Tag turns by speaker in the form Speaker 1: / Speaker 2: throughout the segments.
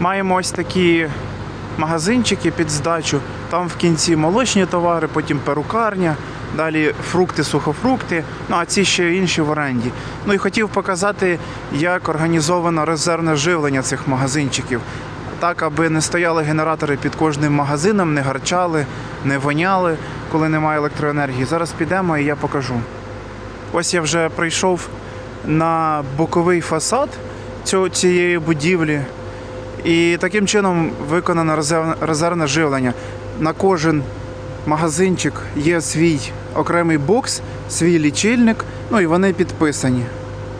Speaker 1: Маємо ось такі магазинчики під здачу. Там в кінці молочні товари, потім перукарня, далі фрукти, сухофрукти, ну а ці ще інші в оренді. Ну і хотів показати, як організовано резервне живлення цих магазинчиків. Так, аби не стояли генератори під кожним магазином, не гарчали, не воняли, коли немає електроенергії. Зараз підемо і я покажу. Ось я вже прийшов на боковий фасад цієї будівлі. І таким чином виконано резерв- резервне живлення. На кожен магазинчик є свій окремий бокс, свій лічильник, ну і вони підписані.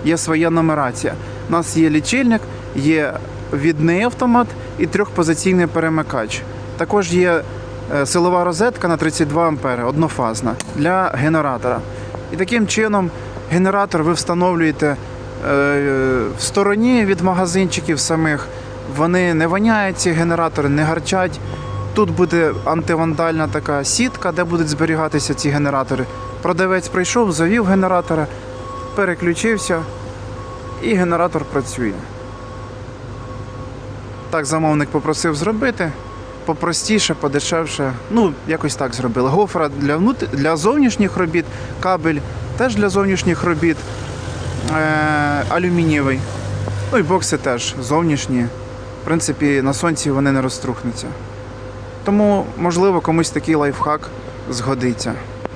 Speaker 1: Є своя нумерація. У нас є лічильник, є відний автомат і трьохпозиційний перемикач. Також є е, силова розетка на 32 ампери, однофазна для генератора. І таким чином генератор ви встановлюєте е, в стороні від магазинчиків самих. Вони не воняють, ці генератори, не гарчать. Тут буде антивандальна така сітка, де будуть зберігатися ці генератори. Продавець прийшов, завів генератора, переключився, і генератор працює. Так замовник попросив зробити. Попростіше, подешевше. Ну, якось так зробили. Гофра для, внут... для зовнішніх робіт, кабель теж для зовнішніх робіт. Е... Алюмінієвий. Ну і бокси теж зовнішні. В принципі, на сонці вони не розтрухнуться. Тому, можливо, комусь такий лайфхак згодиться.